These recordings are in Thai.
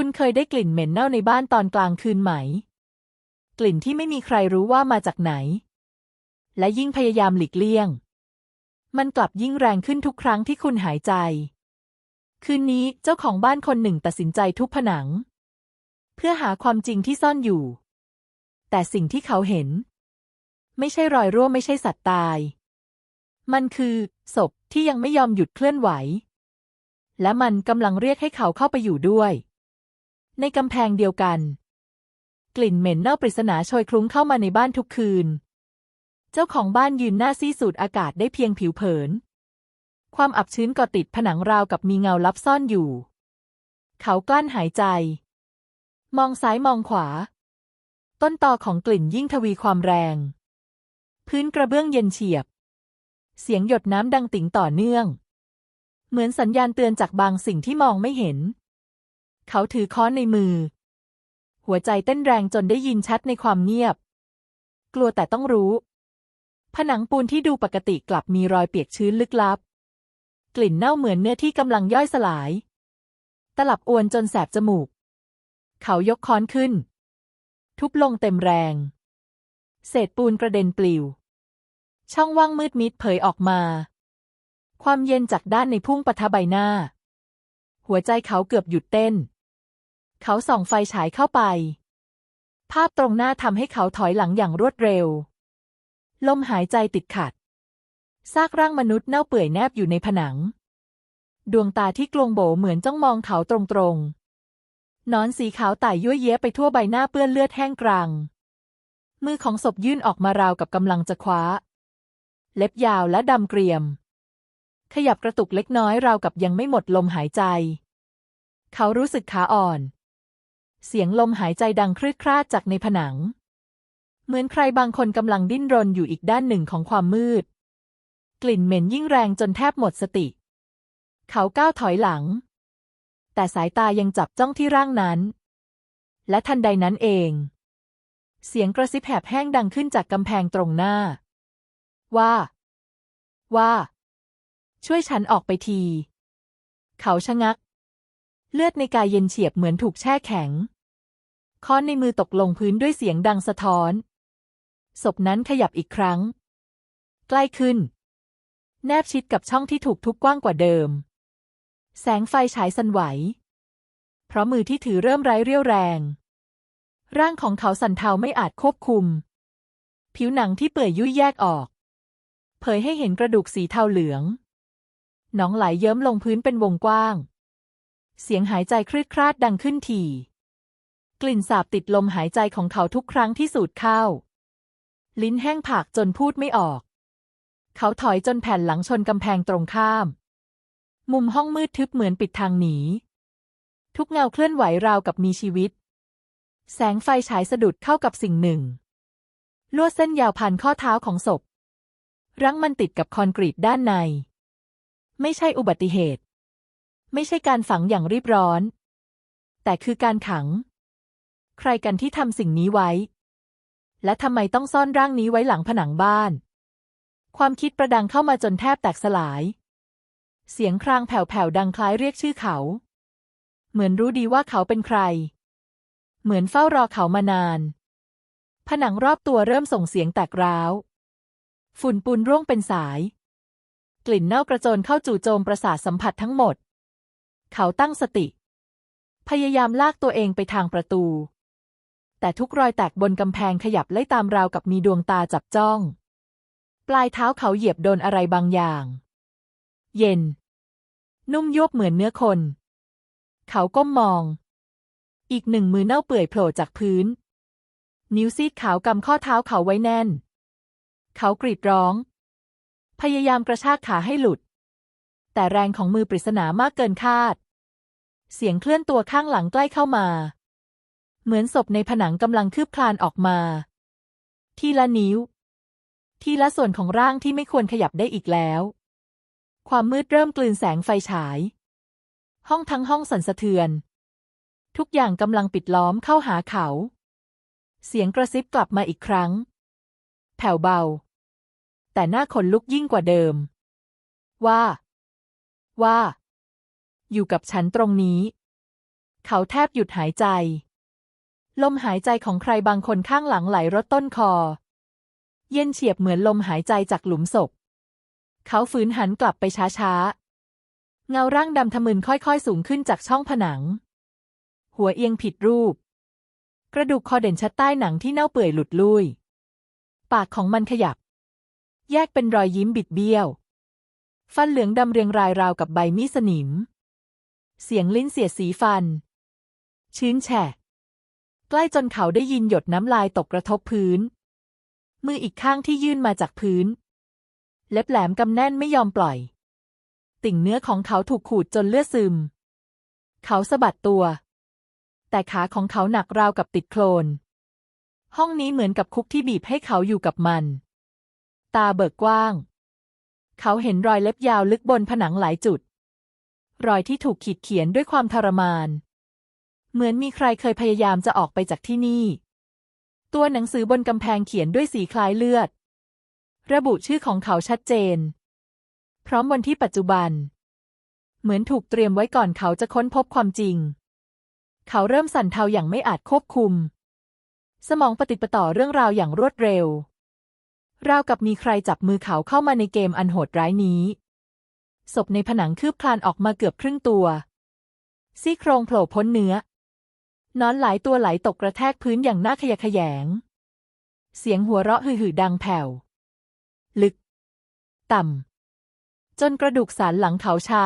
คุณเคยได้กลิ่นเหม็นเน่าในบ้านตอนกลางคืนไหม กลิ่นที่ไม่มีใครรู้ว่ามาจากไหน และยิ่งพยายามหลีกเลี่ยง มันกลับยิ่งแรงขึ้นทุกครั้งที่คุณหายใจ คืนนี้เจ้าของบ้านคนหนึ่งตัดสินใจทุบผนัง เพื่อหาความจริงที่ซ่อนอยู่ แต่สิ่งที่เขาเห็น ไม่ใช่รอยรั่วไม่ใช่สัตว์ตาย มันคือศพที่ยังไม่ยอมหยุดเคลื่อนไหวและมันกำลังเรียกให้เขาเข้าไปอยู่ด้วย ในกำแพงเดียวกัน กลิ่นเหม็นเน่าปริศนาโชยคลุ้งเข้ามาในบ้านทุกคืน เจ้าของบ้านยืนหน้าซีสูดอากาศได้เพียงผิวเผิน ความอับชื้นก่อติดผนังราวกับมีเงาลับซ่อนอยู่ เขากลั้นหายใจ มองซ้ายมองขวา ต้นตอของกลิ่นยิ่งทวีความแรง พื้นกระเบื้องเย็นเฉียบ เสียงหยดน้ำดังติ๋งต่อเนื่อง เหมือนสัญญาณเตือนจากบางสิ่งที่มองไม่เห็น เขาถือค้อนในมือ หัวใจเต้นแรงจนได้ยินชัดในความเงียบ กลัวแต่ต้องรู้ ผนังปูนที่ดูปกติกลับมีรอยเปียกชื้นลึกลับ กลิ่นเน่าเหมือนเนื้อที่กำลังย่อยสลาย ตลับอวนจนแสบจมูก เขายกค้อนขึ้น ทุบลงเต็มแรง เศษปูนกระเด็นปลิว ช่องว่างมืดมิดเผยออกมา ความเย็นจากด้านในพุ่งปะทะใบหน้าหัวใจเขาเกือบหยุดเต้น เขาส่องไฟฉายเข้าไป ภาพตรงหน้าทำให้เขาถอยหลังอย่างรวดเร็ว ลมหายใจติดขัด ซากร่างมนุษย์เน่าเปื่อยแนบอยู่ในผนัง ดวงตาที่กลวงโบเหมือนจ้องมองเขาตรงๆนอนสีขาวไต่ยั่วเย้ไปทั่วใบหน้าเปื้อนเลือดแห้งกรัง มือของศพยื่นออกมาราวกับกำลังจะคว้า เล็บยาวและดำเกรียม ขยับกระตุกเล็กน้อยราวกับยังไม่หมดลมหายใจ เขารู้สึกขาอ่อน เสียงลมหายใจดังครืดคราดจากในผนัง เหมือนใครบางคนกำลังดิ้นรนอยู่อีกด้านหนึ่งของความมืด กลิ่นเหม็นยิ่งแรงจนแทบหมดสติ เขาก้าวถอยหลัง แต่สายตายังจับจ้องที่ร่างนั้น และทันใดนั้นเอง เสียงกระซิบแหบแห้งดังขึ้นจากกำแพงตรงหน้า ว่า ว่า ช่วยฉันออกไปที เขาชะงัก เลือดในกายเย็นเฉียบเหมือนถูกแช่แข็ง ค้อนในมือตกลงพื้นด้วยเสียงดังสะท้อน ศพนั้นขยับอีกครั้ง ใกล้ขึ้น แนบชิดกับช่องที่ถูกทุบกว้างกว่าเดิม แสงไฟฉายสันไหว เพราะมือที่ถือเริ่มไร้เรี่ยวแรง ร่างของเขาสั่นเทาไม่อาจควบคุม ผิวหนังที่เปื่อยยุ่ยแยกออก เผยให้เห็นกระดูกสีเทาเหลือง หนองไหลเยิ้มลงพื้นเป็นวงกว้าง เสียงหายใจคลืดคลาดดังขึ้นที กลิ่นสาบติดลมหายใจของเขาทุกครั้งที่สูดเข้า ลิ้นแห้งผากจนพูดไม่ออก เขาถอยจนแผ่นหลังชนกำแพงตรงข้าม มุมห้องมืดทึบเหมือนปิดทางหนี ทุกเงาเคลื่อนไหวราวกับมีชีวิต แสงไฟฉายสะดุดเข้ากับสิ่งหนึ่ง ลวดเส้นยาวพันข้อเท้าของศพรั้งมันติดกับคอนกรีตด้านใน ไม่ใช่อุบัติเหตุ ไม่ใช่การฝังอย่างรีบร้อน แต่คือการขัง ใครกันที่ทำสิ่งนี้ไว้ และทำไมต้องซ่อนร่างนี้ไว้หลังผนังบ้าน ความคิดประดังเข้ามาจนแทบแตกสลาย เสียงครางแผ่วๆดังคล้ายเรียกชื่อเขา เหมือนรู้ดีว่าเขาเป็นใคร เหมือนเฝ้ารอเขามานาน ผนังรอบตัวเริ่มส่งเสียงแตกร้าว ฝุ่นปูนร่วงเป็นสาย กลิ่นเน่ากระโจนเข้าจู่โจมประสาทสัมผัสทั้งหมด เขาตั้งสติ พยายามลากตัวเองไปทางประตู แต่ทุกรอยแตกบนกำแพงขยับไล่ตามราวกับมีดวงตาจับจ้อง ปลายเท้าเขาเหยียบโดนอะไรบางอย่าง เย็น นุ่มยวบเหมือนเนื้อคน เขาก้มมอง อีกหนึ่งมือเน่าเปื่อยโผล่จากพื้น นิ้วซีดขาวกำข้อเท้าเขาไว้แน่น เขากรีดร้อง พยายามกระชากขาให้หลุด แต่แรงของมือปริศนามากเกินคาด เสียงเคลื่อนตัวข้างหลังใกล้เข้ามา เหมือนศพในผนังกำลังคืบคลานออกมา ทีละนิ้ว ทีละส่วนของร่างที่ไม่ควรขยับได้อีกแล้ว ความมืดเริ่มกลืนแสงไฟฉาย ห้องทั้งห้องสั่นสะเทือน ทุกอย่างกำลังปิดล้อมเข้าหาเขา เสียงกระซิบกลับมาอีกครั้ง แผ่วเบา แต่หน้าขนลุกยิ่งกว่าเดิมว่า ว่า อยู่กับฉันตรงนี้ เขาแทบหยุดหายใจ ลมหายใจของใครบางคนข้างหลังไหลรดต้นคอ เย็นเฉียบเหมือนลมหายใจจากหลุมศพ เขาฝืนหันกลับไปช้าๆ เงาร่างดำทะมึนค่อยๆสูงขึ้นจากช่องผนัง หัวเอียงผิดรูป กระดูกคอเด่นชัดใต้หนังที่เน่าเปื่อยหลุดลุย ปากของมันขยับ แยกเป็นรอยยิ้มบิดเบี้ยว ฟันเหลืองดำเรียงรายราวกับใบมีดสนิม เสียงลิ้นเสียดสีฟัน ชื้นแฉะ ใกล้จนเขาได้ยินหยดน้ำลายตกกระทบพื้น มืออีกข้างที่ยื่นมาจากพื้น เล็บแหลมกำแน่นไม่ยอมปล่อย ติ่งเนื้อของเขาถูกขูดจนเลือดซึม เขาสะบัดตัว แต่ขาของเขาหนักราวกับติดโคลน ห้องนี้เหมือนกับคุกที่บีบให้เขาอยู่กับมัน ตาเบิกกว้าง เขาเห็นรอยเล็บยาวลึกบนผนังหลายจุด รอยที่ถูกขีดเขียนด้วยความทรมาน เหมือนมีใครเคยพยายามจะออกไปจากที่นี่ ตัวหนังสือบนกำแพงเขียนด้วยสีคล้ายเลือด ระบุชื่อของเขาชัดเจน พร้อมวันที่ปัจจุบัน เหมือนถูกเตรียมไว้ก่อนเขาจะค้นพบความจริง เขาเริ่มสั่นเทาอย่างไม่อาจควบคุม สมองปฏิปต่อเรื่องราวอย่างรวดเร็ว ราวกับมีใครจับมือเขาเข้ามาในเกมอันโหดร้ายนี้ศพในผนังคืบคลานออกมาเกือบครึ่งตัว ซี่โครงโผล่พ้นเนื้อนอนหลายตัวไหลตกกระแทกพื้นอย่างน่าขยะแขยง เสียงหัวเราะหื่ๆดังแผ่ว ลึก ต่ำ จนกระดูกสันหลังเขาชา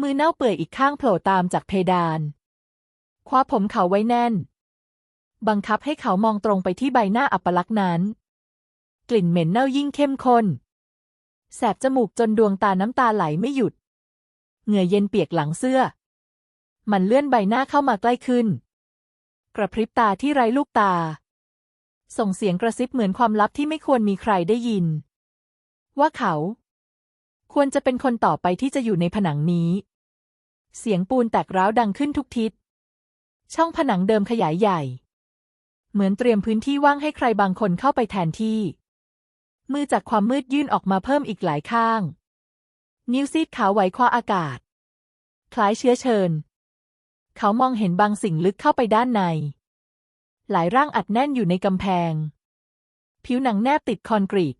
มือเน่าเปื่อยอีกข้างโผล่ตามจากเพดาน คว้าผมเขาไว้แน่น บังคับให้เขามองตรงไปที่ใบหน้าอัปลักษณ์นั้น กลิ่นเหม็นเน่ายิ่งเข้มข้น แสบจมูกจนดวงตาน้ำตาไหลไม่หยุด เหงื่อเย็นเปียกหลังเสื้อ มันเลื่อนใบหน้าเข้ามาใกล้ขึ้น กระพริบตาที่ไร้ลูกตา ส่งเสียงกระซิบเหมือนความลับที่ไม่ควรมีใครได้ยิน ว่าเขา ควรจะเป็นคนต่อไปที่จะอยู่ในผนังนี้ เสียงปูนแตกร้าวดังขึ้นทุกทิศ ช่องผนังเดิมขยายใหญ่ เหมือนเตรียมพื้นที่ว่างให้ใครบางคนเข้าไปแทนที่ มือจากความมืดยื่นออกมาเพิ่มอีกหลายข้าง นิ้วซีดขาวไหวคว้าอากาศ คล้ายเชื้อเชิญ เขามองเห็นบางสิ่งลึกเข้าไปด้านใน หลายร่างอัดแน่นอยู่ในกำแพง ผิวหนังแนบติดคอนกรีต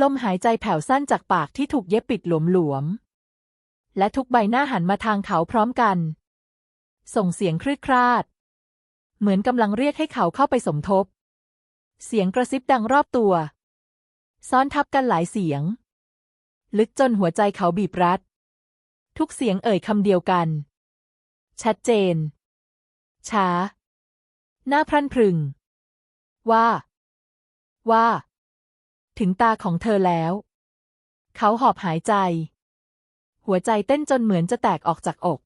ลมหายใจแผ่วสั้นจากปากที่ถูกเย็บปิดหลวมๆ และทุกใบหน้าหันมาทางเขาพร้อมกัน ส่งเสียงครืดคราด เหมือนกำลังเรียกให้เขาเข้าไปสมทบ เสียงกระซิบดังรอบตัว ซ้อนทับกันหลายเสียง ลึกจนหัวใจเขาบีบรัด ทุกเสียงเอ่ยคำเดียวกัน ชัดเจน ช้า หน้าพรันพรึง ว่า ว่า ถึงตาของเธอแล้ว เขาหอบหายใจ หัวใจเต้นจนเหมือนจะแตกออกจากอก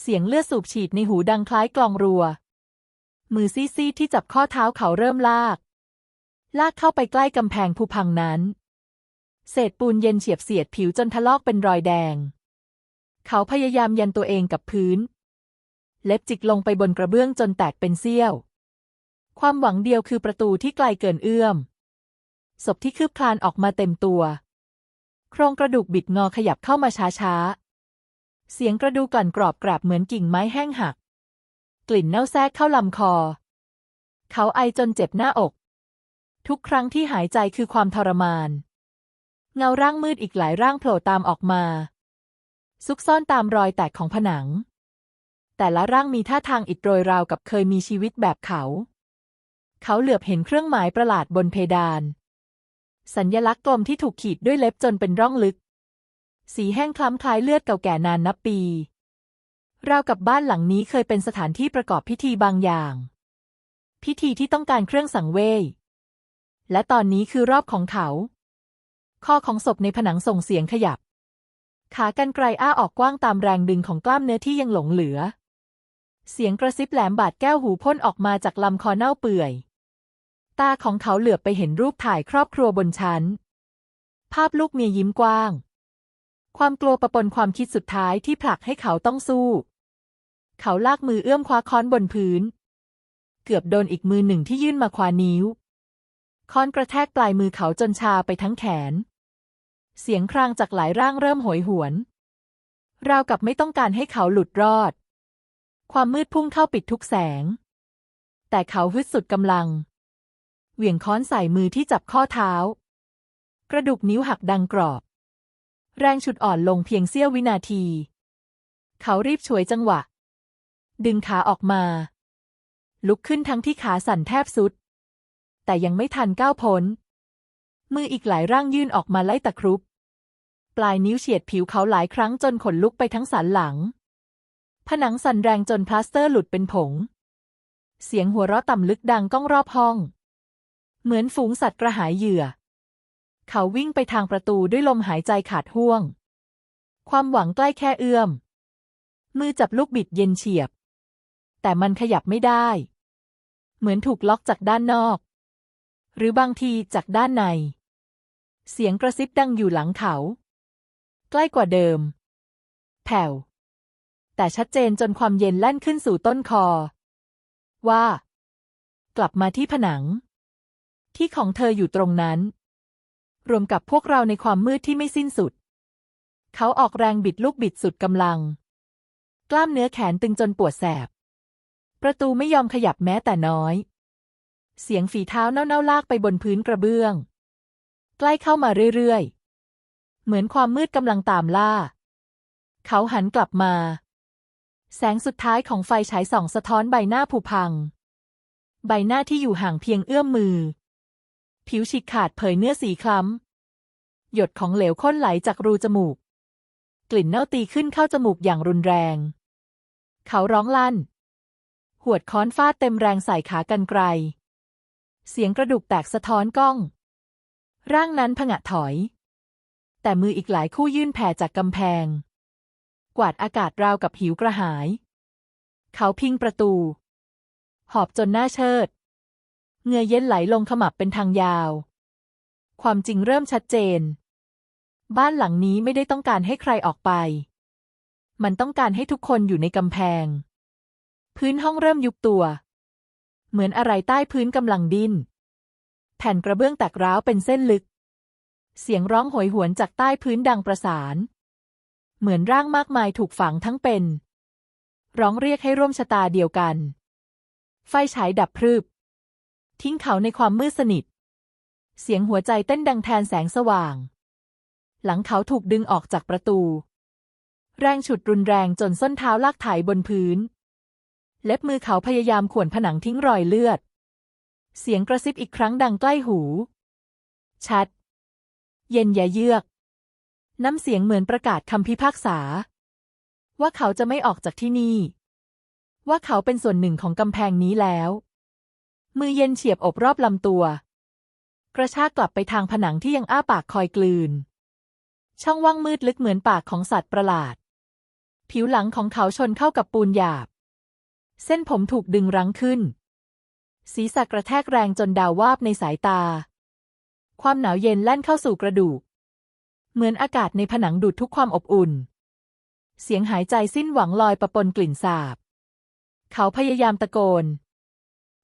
เสียงเลือดสูบฉีดในหูดังคล้ายกลองรัว มือซีดๆที่จับข้อเท้าเขาเริ่มลาก ลากเข้าไปใกล้กำแพงภูพังนั้น เศษปูนเย็นเฉียบเสียดผิวจนทะลอกเป็นรอยแดง เขาพยายามยันตัวเองกับพื้น เล็บจิกลงไปบนกระเบื้องจนแตกเป็นเสี้ยว ความหวังเดียวคือประตูที่ไกลเกินเอื้อม ศพที่คืบคลานออกมาเต็มตัว โครงกระดูกบิดงอขยับเข้ามาช้าๆ เสียงกระดูกกลั่นกรอบกราบเหมือนกิ่งไม้แห้งหัก กลิ่นเน่าแทรกเข้าลำคอ เขาไอจนเจ็บหน้าอก ทุกครั้งที่หายใจคือความทรมาน เงาร่างมืดอีกหลายร่างโผล่ตามออกมา ซุกซ่อนตามรอยแตกของผนัง แต่ละร่างมีท่าทางอิดโรยราวกับเคยมีชีวิตแบบเขา เขาเหลือบเห็นเครื่องหมายประหลาดบนเพดาน สัญญลักษณ์กลมที่ถูกขีดด้วยเล็บจนเป็นร่องลึก สีแห้งคล้ำคล้ายเลือดเก่าแก่นานนับปีราวกับบ้านหลังนี้เคยเป็นสถานที่ประกอบพิธีบางอย่าง พิธีที่ต้องการเครื่องสังเวย และตอนนี้คือรอบของเขา ข้อของศพในผนังส่งเสียงขยับ ขากรรไกรอ้าออกกว้างตามแรงดึงของกล้ามเนื้อที่ยังหลงเหลือ เสียงกระซิบแหลมบาดแก้วหูพ่นออกมาจากลำคอเน่าเปื่อย ตาของเขาเหลือบไปเห็นรูปถ่ายครอบครัวบนชั้น ภาพลูกเมียยิ้มกว้าง ความกลัวประปนความคิดสุดท้ายที่ผลักให้เขาต้องสู้ เขาลากมือเอื้อมคว้าค้อนบนพื้น เกือบโดนอีกมือหนึ่งที่ยื่นมาคว้านิ้ว ค้อนกระแทกปลายมือเขาจนชาไปทั้งแขน เสียงครางจากหลายร่างเริ่มโหยหวน ราวกับไม่ต้องการให้เขาหลุดรอด ความมืดพุ่งเข้าปิดทุกแสง แต่เขาฮึดสุดกำลัง เหวี่ยงค้อนใส่มือที่จับข้อเท้า กระดูกนิ้วหักดังกรอบ แรงฉุดอ่อนลงเพียงเสี้ยววินาที เขารีบฉวยจังหวะ ดึงขาออกมา ลุกขึ้นทั้งที่ขาสั่นแทบสุด แต่ยังไม่ทันก้าวพ้น มืออีกหลายร่างยื่นออกมาไล่ตะครุบ ปลายนิ้วเฉียดผิวเขาหลายครั้งจนขนลุกไปทั้งสันหลัง ผนังสั่นแรงจนพลาสเตอร์หลุดเป็นผง เสียงหัวเราะต่ำลึกดังก้องรอบห้อง เหมือนฝูงสัตว์กระหายเหยื่อ เขาวิ่งไปทางประตูด้วยลมหายใจขาดห่วง ความหวังใกล้แค่เอื้อม มือจับลูกบิดเย็นเฉียบ แต่มันขยับไม่ได้ เหมือนถูกล็อกจากด้านนอก หรือบางทีจากด้านใน เสียงกระซิบดังอยู่หลังเขา ใกล้กว่าเดิม แผ่ว แต่ชัดเจนจนความเย็นแล่นขึ้นสู่ต้นคอ ว่า กลับมาที่ผนัง ที่ของเธออยู่ตรงนั้น รวมกับพวกเราในความมืดที่ไม่สิ้นสุด เขาออกแรงบิดลูกบิดสุดกำลัง กล้ามเนื้อแขนตึงจนปวดแสบ ประตูไม่ยอมขยับแม้แต่น้อย เสียงฝีเท้าเน่าๆลากไปบนพื้นกระเบื้อง ใกล้เข้ามาเรื่อยๆ เหมือนความมืดกำลังตามล่า เขาหันกลับมา แสงสุดท้ายของไฟฉายส่องสะท้อนใบหน้าผุพัง ใบหน้าที่อยู่ห่างเพียงเอื้อมมือ ผิวฉีกขาดเผยเนื้อสีคล้ำ หยดของเหลวข้นไหลจากรูจมูก กลิ่นเน่าตีขึ้นเข้าจมูกอย่างรุนแรง เขาร้องลั่น หวดค้อนฟาดเต็มแรงใส่ขากันไกล เสียงกระดูกแตกสะท้อนก้อง ร่างนั้นผงะถอย แต่มืออีกหลายคู่ยื่นแผ่จากกำแพง กวาดอากาศราวกับหิวกระหาย เขาพิงประตู หอบจนหน้าเชิดเงื่อเย็นไหลลงขมับเป็นทางยาว ความจริงเริ่มชัดเจน บ้านหลังนี้ไม่ได้ต้องการให้ใครออกไป มันต้องการให้ทุกคนอยู่ในกำแพง พื้นห้องเริ่มยุบตัว เหมือนอะไรใต้พื้นกำลังดิ้น แผ่นกระเบื้องแตกร้าวเป็นเส้นลึก เสียงร้องโหยหวนจากใต้พื้นดังประสาน เหมือนร่างมากมายถูกฝังทั้งเป็น ร้องเรียกให้ร่วมชะตาเดียวกัน ไฟฉายดับพรึบ ทิ้งเขาในความมืดสนิท เสียงหัวใจเต้นดังแทนแสงสว่าง หลังเขาถูกดึงออกจากประตู แรงฉุดรุนแรงจนส้นเท้าลากไถบนพื้น เล็บมือเขาพยายามข่วนผนังทิ้งรอยเลือด เสียงกระซิบอีกครั้งดังใกล้หู ชัด เย็นอย่าเยือก น้ำเสียงเหมือนประกาศคำพิพากษา ว่าเขาจะไม่ออกจากที่นี่ ว่าเขาเป็นส่วนหนึ่งของกำแพงนี้แล้ว มือเย็นเฉียบอกรอบลำตัว กระชากกลับไปทางผนังที่ยังอ้าปากคอยกลืน ช่องว่างมืดลึกเหมือนปากของสัตว์ประหลาด ผิวหลังของเขาชนเข้ากับปูนหยาบ เส้นผมถูกดึงรั้งขึ้น ศีรษะกระแทกแรงจนดาววาบในสายตา ความหนาวเย็นแล่นเข้าสู่กระดูก เหมือนอากาศในผนังดูดทุกความอบอุ่น เสียงหายใจสิ้นหวังลอยประปนกลิ่นสาบ เขาพยายามตะโกน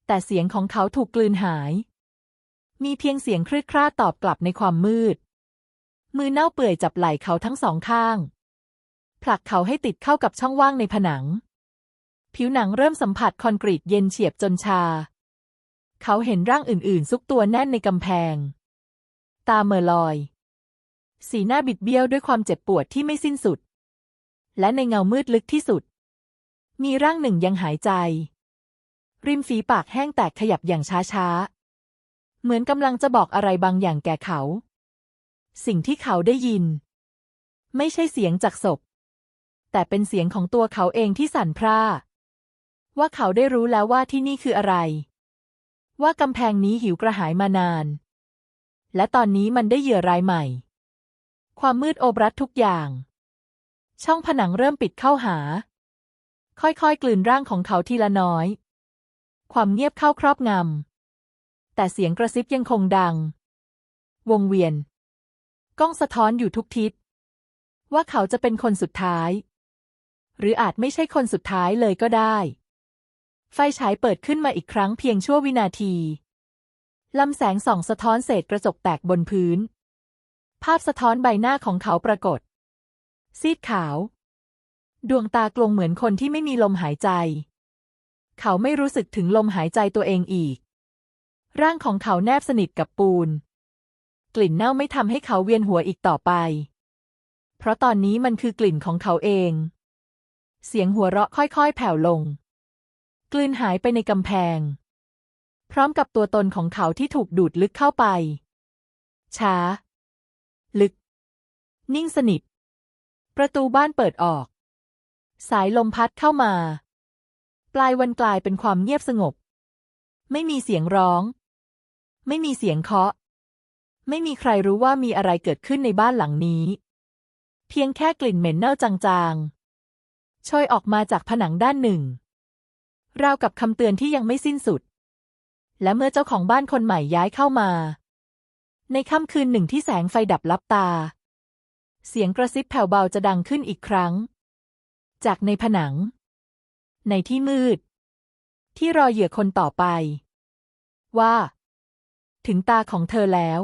แต่เสียงของเขาถูกกลืนหาย มีเพียงเสียงครืดคร่าตอบกลับในความมืด มือเน่าเปื่อยจับไหล่เขาทั้งสองข้าง ผลักเขาให้ติดเข้ากับช่องว่างในผนัง ผิวหนังเริ่มสัมผัสคอนกรีตเย็นเฉียบจนชา เขาเห็นร่างอื่นๆ ซุกตัวแน่นในกำแพง ตาเมอลอย สีหน้าบิดเบี้ยวด้วยความเจ็บปวดที่ไม่สิ้นสุด และในเงามืดลึกที่สุด มีร่างหนึ่งยังหายใจ ริมฝีปากแห้งแตกขยับอย่างช้าๆ เหมือนกำลังจะบอกอะไรบางอย่างแก่เขา สิ่งที่เขาได้ยิน ไม่ใช่เสียงจากศพ แต่เป็นเสียงของตัวเขาเองที่สั่นพร่า ว่าเขาได้รู้แล้วว่าที่นี่คืออะไร ว่ากำแพงนี้หิวกระหายมานาน และตอนนี้มันได้เหยื่อรายใหม่ ความมืดโอบรัดทุกอย่าง ช่องผนังเริ่มปิดเข้าหา ค่อยๆ กลืนร่างของเขาทีละน้อย ความเงียบเข้าครอบงำ แต่เสียงกระซิบยังคงดัง วงเวียนกล้องสะท้อนอยู่ทุกทิศ ว่าเขาจะเป็นคนสุดท้าย หรืออาจไม่ใช่คนสุดท้ายเลยก็ได้ ไฟฉายเปิดขึ้นมาอีกครั้งเพียงชั่ววินาทีลำแสงส่องสะท้อนเศษกระจกแตกบนพื้น ภาพสะท้อนใบหน้าของเขาปรากฏ ซีดขาว ดวงตากลงเหมือนคนที่ไม่มีลมหายใจ เขาไม่รู้สึกถึงลมหายใจตัวเองอีก ร่างของเขาแนบสนิทกับปูน กลิ่นเน่าไม่ทำให้เขาเวียนหัวอีกต่อไป เพราะตอนนี้มันคือกลิ่นของเขาเอง เสียงหัวเราะค่อยๆ แผ่วลง กลืนหายไปในกำแพง พร้อมกับตัวตนของเขาที่ถูกดูดลึกเข้าไป ช้า ลึก นิ่งสนิท ประตูบ้านเปิดออก สายลมพัดเข้ามา ปลายวันกลายเป็นความเงียบสงบ ไม่มีเสียงร้อง ไม่มีเสียงเคาะ ไม่มีใครรู้ว่ามีอะไรเกิดขึ้นในบ้านหลังนี้ เพียงแค่กลิ่นเหม็นเน่าจางๆโชยออกมาจากผนังด้านหนึ่ง ราวกับคำเตือนที่ยังไม่สิ้นสุด และเมื่อเจ้าของบ้านคนใหม่ย้ายเข้ามา ในค่ำคืนหนึ่งที่แสงไฟดับลับตา เสียงกระซิบแผ่วเบาจะดังขึ้นอีกครั้ง จากในผนัง ในที่มืด ที่รอเหยื่อคนต่อไป ว่า ถึงตาของเธอแล้ว